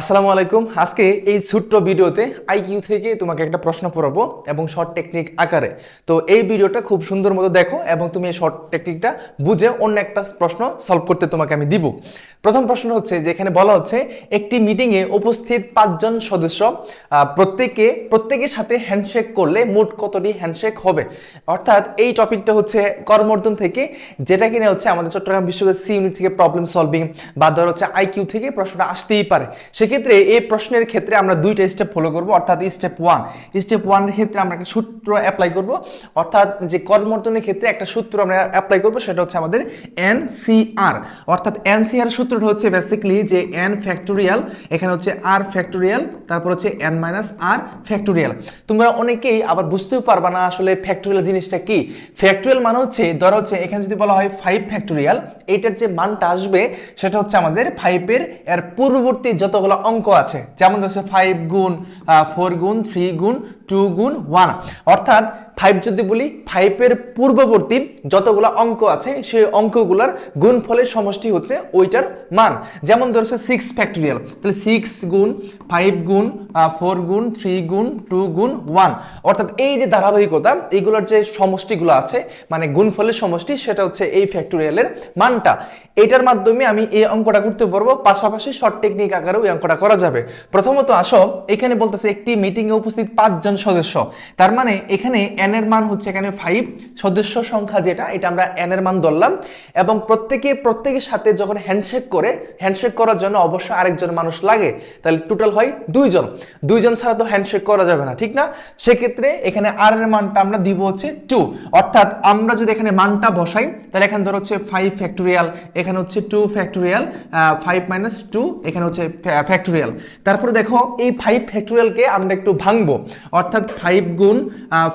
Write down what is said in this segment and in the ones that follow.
আসসালামু আলাইকুম। আজকে এই ছোট্ট ভিডিওতে আইকিউ থেকে তোমাকে একটা প্রশ্ন পড়াবো এবং শর্ট টেকনিক আকারে। তো এই ভিডিওটা খুব সুন্দর মতো দেখো এবং তুমি এই শর্ট টেকনিকটা বুঝে অন্য একটা প্রশ্ন সলভ করতে তোমাকে আমি দিব। প্রথম প্রশ্ন হচ্ছে যে এখানে বলা হচ্ছে, একটি মিটিংয়ে উপস্থিত পাঁচজন সদস্য প্রত্যেকে, প্রত্যেকের সাথে হ্যান্ডশেক করলে মোট কতটি হ্যান্ডশেক হবে? অর্থাৎ এই টপিকটা হচ্ছে কর্মর্দন থেকে, যেটা কিনা হচ্ছে আমাদের চট্টগ্রাম বিশ্ববিদ্যালয় সি ইউনিট থেকে প্রবলেম সলভিং বা ধর হচ্ছে আইকিউ থেকে প্রশ্নটা আসতেই পারে। সেক্ষেত্রে এই প্রশ্নের ক্ষেত্রে আমরা দুইটা স্টেপ ফলো করব, অর্থাৎ স্টেপ ওয়ান স্টেপ ওয়ানের ক্ষেত্রে আমরা একটা সূত্র অ্যাপ্লাই করব, অর্থাৎ যে কর্মর্দনের ক্ষেত্রে একটা সূত্র আমরা অ্যাপ্লাই করব, সেটা হচ্ছে আমাদের এন আর অর্থাৎ এন সি আর সূত্রটা হচ্ছে বেসিক্যালি যে এন ফ্যাক্টোরিয়াল এখানে হচ্ছে আর ফ্যাক্টোরিয়াল তারপর হচ্ছে এন মাইনাস আর ফ্যাক্টোরিয়াল তোমরা অনেকেই আবার বুঝতেও পারবা না আসলে ফ্যাক্টোরিয়াল জিনিসটা কি। ফ্যাক্টোরিয়াল মানে হচ্ছে, ধরো হচ্ছে এখানে যদি বলা হয় ফাইভ ফ্যাক্টোরিয়াল এইটার যে মানটা আসবে, সেটা হচ্ছে আমাদের ফাইভের এর পূর্ববর্তী যতগুলো অঙ্ক আছে। যেমন হচ্ছে ফাইভ গুণ ফোর গুণ থ্রি গুণ টু গুণ ওয়ান অর্থাৎ ফাইভ যদি বলি ফাইভের পূর্ববর্তী যতগুলো অঙ্ক আছে, সেই অঙ্কগুলোর গুণফলের সমষ্টি হচ্ছে ওইটার মান। যেমন ধরছে সিক্স ফ্যাক্টোরিয়াল তাহলে সিক্স গুণ ফাইভ গুণ ফোর গুণ থ্রি গুণ টু গুণ ওয়ান অর্থাৎ এই যে ধারাবাহিকতা এইগুলোর যে সমষ্টিগুলো আছে মানে গুণফলের সমষ্টি, সেটা হচ্ছে এই ফ্যাক্টোরিয়ালের মানটা। এটার মাধ্যমে আমি এই অঙ্কটা করতে পারব। পাশাপাশি শর্ট টেকনিক আকারেও এই অঙ্কটা করা যাবে। প্রথমত আসো, এখানে বলতেছে একটি মিটিংয়ে উপস্থিত পাঁচজন সদস্য। তার মানে এখানে এন এর মান হচ্ছে এখানে ফাইভ সদস্য সংখ্যা যেটা, এটা আমরা এন এর মান ধরলাম। এবং প্রত্যেকে, প্রত্যেকের সাথে যখন হ্যান্ডশেক করে হ্যান্ডশেক করার জন্য অবশ্যই আরেকজন মানুষ লাগে। তাহলে টোটাল হয় দুইজন। দুইজন ছাড়া তো হ্যান্ডশেক করা যাবে না, ঠিক না? সেক্ষেত্রে এখানে আর এর মানটা আমরা দিব হচ্ছে টু অর্থাৎ আমরা যদি এখানে মানটা বসাই, তাহলে এখানে ধরো হচ্ছে ফাইভ ফ্যাক্টোরিয়াল এখানে হচ্ছে two factorial five minus two এখানে হচ্ছে ফ্যাক্টোরিয়াল তারপরে দেখো, এই ফাইভ ফ্যাক্টোরিয়ালকে আমরা একটু ভাঙবো। অর্থাৎ ফাইভ গুণ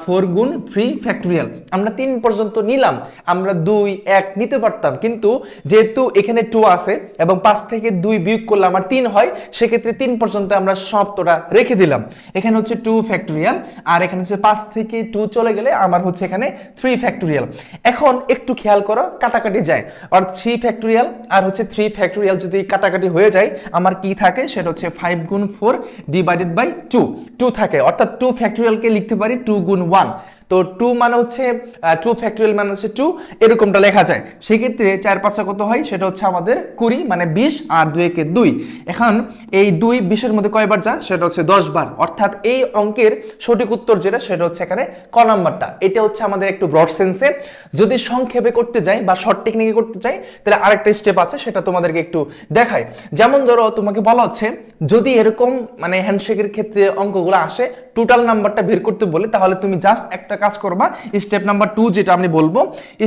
ফোর গুণ থ্রি ফ্যাক্টোরিয়াল আমরা তিন পর্যন্ত নিলাম। আমরা দুই, এক নিতে পারতাম। কিন্তু যেহেতু এখানে টু আছে এবং পাঁচ থেকে দুই বিয়োগ করলে আমার তিন হয়, সেক্ষেত্রে তিন পর্যন্ত আমরা শব্দটা রেখে দিলাম। এখানে হচ্ছে টু ফ্যাক্টোরিয়াল আর এখানে হচ্ছে পাঁচ থেকে টু চলে গেলে আমার হচ্ছে এখানে থ্রি ফ্যাক্টোরিয়াল এখন একটু খেয়াল করো, কাটাকাটি যায়। আর থ্রি ফ্যাক্টোরিয়াল আর হচ্ছে থ্রি ফ্যাক্টোরিয়াল যদি কাটাকাটি হয়ে যায়, আমার কি থাকে? সেটা হচ্ছে ফাইভ গুণ four divided by two two থাকে। অর্থাৎ টু ফ্যাক্টোরিয়ালকে লিখতে পারি টু গুণ ওয়ান তো টু মানে হচ্ছে টু ফ্যাক্টোরিয়াল মানে হচ্ছে টু এরকমটা লেখা যায়। সেক্ষেত্রে চার পাঁচটা কত হয়? সেটা হচ্ছে আমাদের কুড়ি মানে বিশ আর দুই একে দুই। এখন এই দুই বিশের মধ্যে কয়বার যা সেটা হচ্ছে দশ বার। অর্থাৎ এই অঙ্কের সঠিক উত্তর যেটা, সেটা হচ্ছে এখানে ক নাম্বারটা এটা হচ্ছে আমাদের একটু ব্রড সেন্সে যদি সংক্ষেপে করতে যাই বা শর্ট টেকনিকে করতে চাই তাহলে আরেকটা স্টেপ আছে, সেটা তোমাদেরকে একটু দেখায় যেমন ধরো, তোমাকে বলা হচ্ছে যদি এরকম মানে হ্যান্ডশেকের ক্ষেত্রে অঙ্কগুলো আসে টোটাল নাম্বারটা বের করতে বলে, তাহলে তুমি জাস্ট একটা কাজ করবা স্টেপ নাম্বার টু যেটা আমি বলব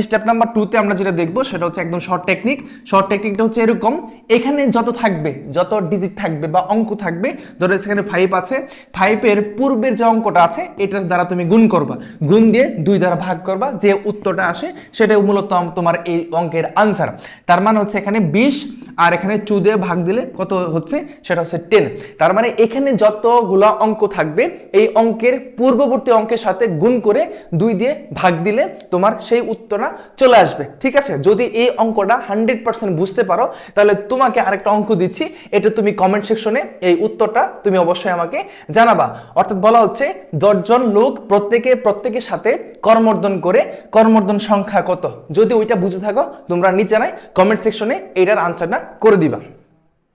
স্টেপ নাম্বার টুতে আমরা যেটা দেখব, সেটা হচ্ছে একদম শর্ট টেকনিক শর্ট টেকনিকটা হচ্ছে এরকম, এখানে যত থাকবে, যত ডিজিট থাকবে বা অঙ্ক থাকবে, ধরো সেখানে ফাইভ আছে ফাইভের পূর্বের যে অঙ্কটা আছে, এটার দ্বারা তুমি গুণ করবা, গুণ দিয়ে দুই দ্বারা ভাগ করবা, যে উত্তরটা আসে সেটা মূলত তোমার এই অঙ্কের আনসার তার মানে হচ্ছে এখানে বিশ, আর এখানে চু দিয়ে ভাগ দিলে কত হচ্ছে, সেটা হচ্ছে টেন তার মানে এখানে যতগুলো অঙ্ক থাকবে, এই অঙ্কের পূর্ববর্তী অঙ্কের সাথে গুণ করে দুই দিয়ে ভাগ দিলে তোমার সেই উত্তরটা চলে আসবে। ঠিক আছে? যদি এই অঙ্কটা হান্ড্রেড পার্সেন্ট বুঝতে পারো, তাহলে তোমাকে আরেকটা অঙ্ক দিচ্ছি। এটা তুমি কমেন্ট সেকশনে এই উত্তরটা তুমি অবশ্যই আমাকে জানাবা। অর্থাৎ বলা হচ্ছে, দশজন লোক প্রত্যেকে প্রত্যেকের সাথে কর্মর্দন করে কর্মর্দন সংখ্যা কত? যদি ওইটা বুঝে থাকো, তোমরা নিচে নাই কমেন্ট সেকশনে এইটার আনসারটা করে দিবা।